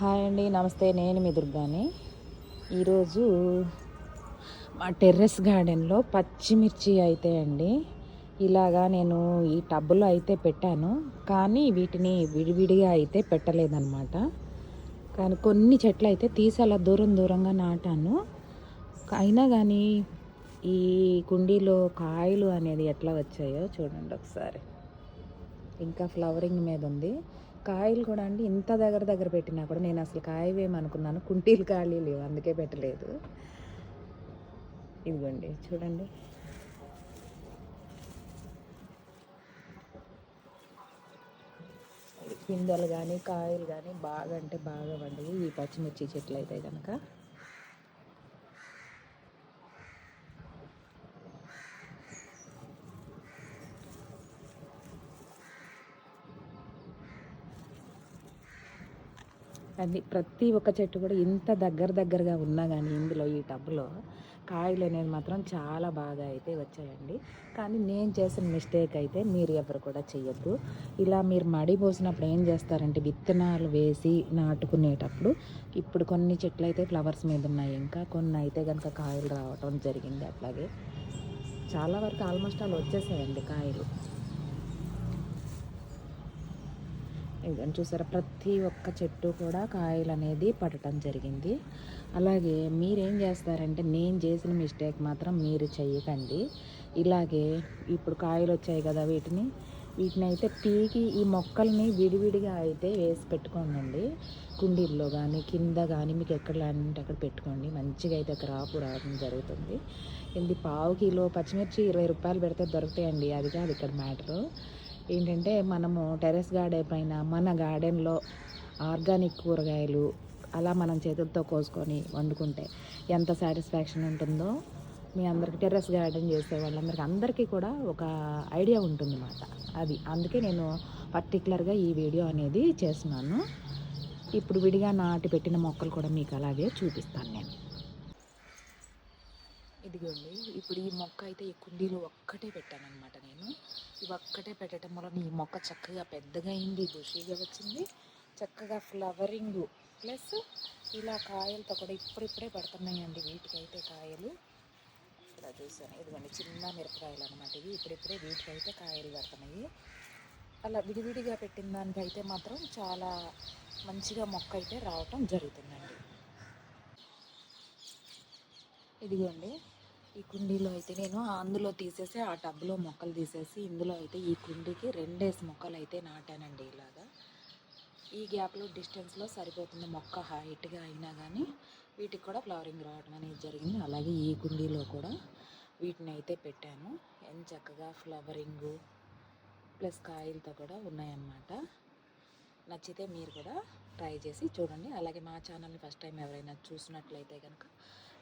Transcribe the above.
Hi అండి నమస్తే. నేను మీ దుర్గాని. ఈరోజు మా టెర్రస్ గార్డెన్లో పచ్చిమిర్చి అయితే అండి. ఇలాగా నేను ఈ టబ్బులో అయితే పెట్టాను. కానీ వీటిని విడివిడిగా అయితే పెట్టలేదన్నమాట. కానీ కొన్ని చెట్లు అయితే తీసి అలా దూరం దూరంగా నాటాను. అయినా కానీ ఈ కుండీలో కాయలు అనేది ఎట్లా వచ్చాయో చూడండి ఒకసారి. ఇంకా ఫ్లవరింగ్ మీద ఉంది. కాయలు కూడా అండి ఇంత దగ్గర దగ్గర పెట్టినా కూడా నేను అసలు కాయవేమనుకున్నాను కుంటీలు ఖాళీ లేవు అందుకే పెట్టలేదు. ఇదిగోండి చూడండి. పిందెలు కానీ కాయలు కానీ బాగా అంటే బాగా పండుగ ఈ పచ్చిమిర్చి చెట్లు అయితే కనుక అది ప్రతి ఒక్క చెట్టు కూడా ఇంత దగ్గర దగ్గరగా ఉన్నా కానీ ఇందులో ఈ టబ్లో కాయలు అనేది మాత్రం చాలా బాగా అయితే వచ్చాయండి. కానీ నేను చేసిన మిస్టేక్ అయితే మీరు ఎవరు కూడా చెయ్యొద్దు. ఇలా మీరు మడి పోసినప్పుడు ఏం చేస్తారంటే విత్తనాలు వేసి నాటుకునేటప్పుడు ఇప్పుడు కొన్ని చెట్లు అయితే ఫ్లవర్స్ మీద ఉన్నాయి. ఇంకా కొన్ని అయితే కనుక కాయలు రావటం జరిగింది అట్లాగే. చాలా వరకు ఆల్మోస్ట్ అలా వచ్చేసాయండి కాయలు. ఇదని చూసారా? ప్రతి ఒక్క చెట్టు కూడా కాయలు అనేది పడటం జరిగింది. అలాగే మీరేం చేస్తారంటే నేను చేసిన మిస్టేక్ మాత్రం మీరు చెయ్యకండి. ఇలాగే ఇప్పుడు కాయలు వచ్చాయి కదా వీటిని. వీటిని అయితే పీకి ఈ మొక్కల్ని విడివిడిగా అయితే వేసి పెట్టుకోండి కుండీల్లో కానీ కింద కానీ మీకు ఎక్కడ లాంటి అక్కడ పెట్టుకోండి. మంచిగా అయితే క్రాపు రావడం జరుగుతుంది. ఇది పావు కిలో పచ్చిమిర్చి ఇరవై రూపాయలు పెడితే దొరుకుతాయండి. అది కాదు ఇక్కడ మ్యాటరు. ఏంటంటే మనము టెరెస్ గార్డెన్ పైన మన గార్డెన్లో ఆర్గానిక్ కూరగాయలు అలా మనం చేతులతో కోసుకొని వండుకుంటే ఎంత సాటిస్ఫాక్షన్ ఉంటుందో మీ అందరికి టెర్రస్ గార్డెన్ చేసే వాళ్ళందరికీ అందరికీ కూడా ఒక ఐడియా ఉంటుంది అన్నమాట అది అందుకే నేను పర్టికులర్గా ఈ వీడియో అనేది చేస్తున్నాను. ఇప్పుడు విడిగా నాటి పెట్టిన మొక్కలు కూడా మీకు అలాగే చూపిస్తాను నేను. ఇదిగోండి ఇప్పుడు ఈ మొక్క అయితే ఈ కుండీలో ఒక్కటే పెట్టాను నేను. ఒక్కటే పెట్టడం వల్ల ఈ మొక్క చక్కగా పెద్దగా అయింది బుషీగా వచ్చింది చక్కగా ఫ్లవరింగ్ ప్లస్ ఇలా కాయలతో కూడా ఇప్పుడిప్పుడే పడుతున్నాయండి వీటికైతే కాయలు. ఇక్కడ చూసాను ఇదిగోండి చిన్న మిరపకాయలు అనమాట ఇవి. ఇప్పుడిప్పుడే వీటికైతే కాయలు పడుతున్నాయి. అలా విడివిడిగా పెట్టిన దానికైతే మాత్రం చాలా మంచిగా మొక్క అయితే రావటం జరుగుతుందండి. ఇదిగోండి ఈ కుండీలో అయితే నేను అందులో తీసేసి ఆ టబ్లో మొక్కలు తీసేసి ఇందులో అయితే ఈ కుండీకి రెండేసి మొక్కలు అయితే నాటానండి ఇలాగా. ఈ గ్యాప్లో డిస్టెన్స్లో సరిపోతుంది మొక్క హైట్గా అయినా కానీ వీటికి కూడా ఫ్లవరింగ్ రావడం అనేది జరిగింది. అలాగే ఈ కుండీలో కూడా వీటిని అయితే పెట్టాను. ఎంత చక్కగా ఫ్లవరింగు ప్లస్ కాయలతో కూడా ఉన్నాయన్నమాట. నచ్చితే మీరు కూడా ట్రై చేసి చూడండి. అలాగే మా ఛానల్ని ఫస్ట్ టైం ఎవరైనా చూసినట్లయితే కనుక